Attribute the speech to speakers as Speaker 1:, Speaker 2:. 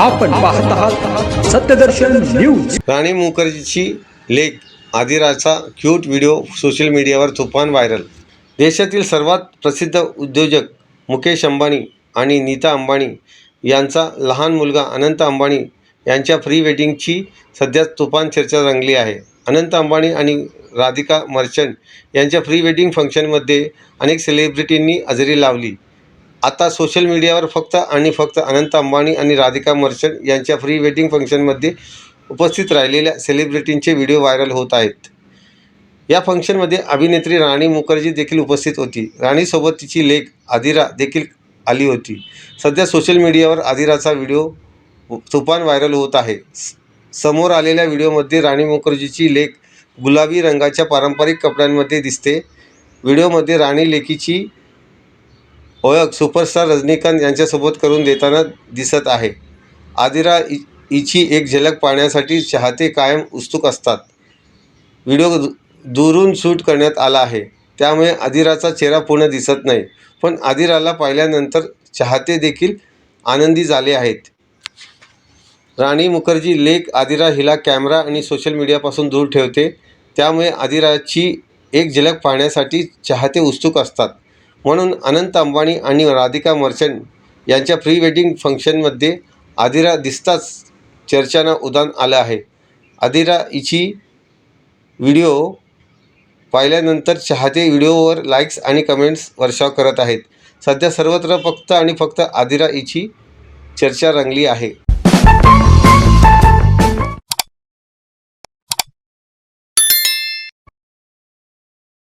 Speaker 1: आपण पाहत आहात सत्यदर्शन न्यूज
Speaker 2: राणी मुखर्जीची लेख आदिराचा क्यूट व्हिडिओ सोशल मीडियावर तुफान व्हायरल देशातील सर्वात प्रसिद्ध उद्योजक मुकेश अंबानी आणि नीता अंबानी यांचा लहान मुलगा अनंत अंबानी यांच्या प्री वेडिंगची सध्या तुफान चर्चा रंगली आहे. अनंत अंबानी आणि राधिका मर्चंट यांच्या प्री वेडिंग फंक्शनमध्ये अनेक सेलिब्रिटींनी हजेरी लावली. आता सोशल मीडियावर फक्त आणि फक्त अनंत अंबानी आणि राधिका मर्चंट यांच्या प्री वेडिंग फंक्शनमध्ये उपस्थित राहिलेल्या सेलिब्रिटींचे व्हिडिओ व्हायरल होत आहेत. या फंक्शनमध्ये अभिनेत्री राणी मुखर्जी देखील उपस्थित होती. राणीसोबत तिची लेख आदिरा देखील आली होती. सध्या सोशल मीडियावर आदिराचा व्हिडिओ तुफान व्हायरल होत आहे. समोर आलेल्या व्हिडिओमध्ये राणी मुखर्जीची लेख गुलाबी रंगाच्या पारंपरिक कपड्यांमध्ये दिसते. व्हिडिओमध्ये राणी लेखीची ओळख सुपरस्टार रजनीकांत यांच्यासोबत करून देताना दिसत आहे. आदिरा इ हिची एक झलक पाहण्यासाठी चाहते कायम उत्सुक असतात. व्हिडिओ दुरून शूट करण्यात आला आहे. त्यामुळे आदिराचा चेहरा पूर्ण दिसत नाही. पण आदिराला पाहिल्यानंतर चाहते देखील आनंदी झाले आहेत. राणी मुखर्जी लेक आदिरा हिला कॅमेरा आणि सोशल मीडियापासून दूर ठेवते. त्यामुळे आदिराची एक झलक पाहण्यासाठी चाहते उत्सुक असतात. म्हणून अनंत अंबानी आणि राधिका मर्चंट यांच्या प्री वेडिंग फंक्शनमध्ये आदिरा दिसताच चर्चांना उदान आलं आहे. आदिरा हिची व्हिडिओ पाहिल्यानंतर चाहते व्हिडिओवर लाईक्स आणि कमेंट्स वर्षाव करत आहेत. सध्या सर्वत्र फक्त आणि फक्त आदिरा हिची चर्चा रंगली आहे.